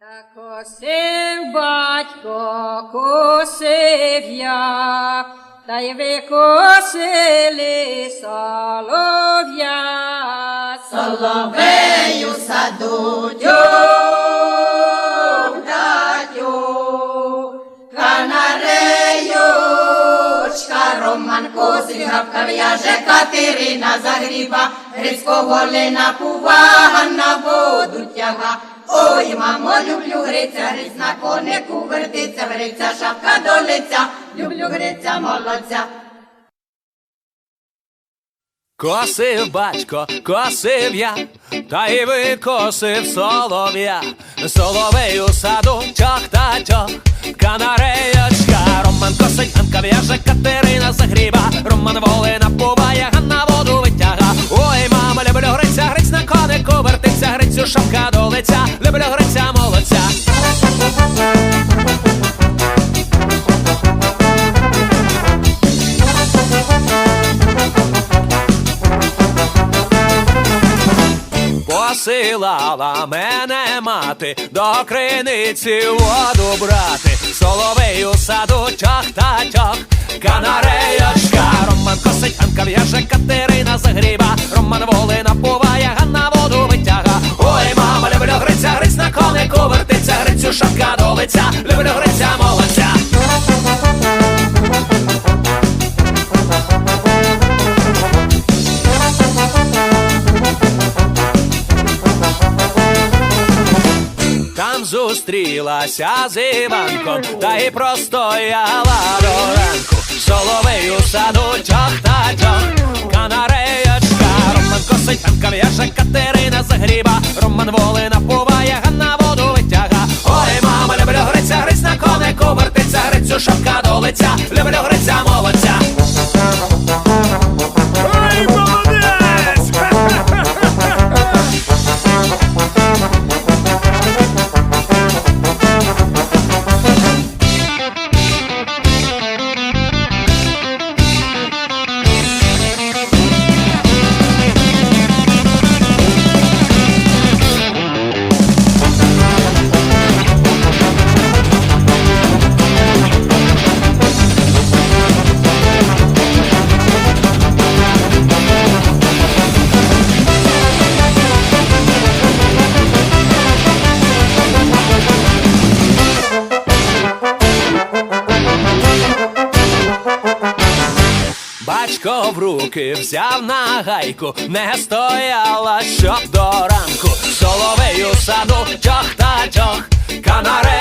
Та косив батько, косив я, та й викосили солов'я. Соловею саду датю, канареючка, Романко, зігавка в'яже Катерина загріба, Грицького лина пува, на воду тяга. Ой, мамо, люблю гриця, гриць на конику вертиться, гриця, шапка до лиця, люблю гриця, молодця. Косив батько, косив я, та й викосив солов'я, соловей у саду чох та чох, канареєчка, Роман косить, Анка в'яже, Катерина загріба, Роман волина вертиться, шапка до лиця, люблю гриця молодця. Посилала мене мати до криниці воду брати, соловей у саду чох та чох, канареєчка, Роман косить, Анка в'яже, Катерина загріба, Роман волина зустрілася з Іванком, та й простояла до ранку. Соловей у саду чох та чох, канареєчка, Роман косить, там в'яже, Катерина загріба, Роман волина Батько в руки взяв на гайку, не стояла, щоб до ранку. соловею саду чох та чох, канареєчка,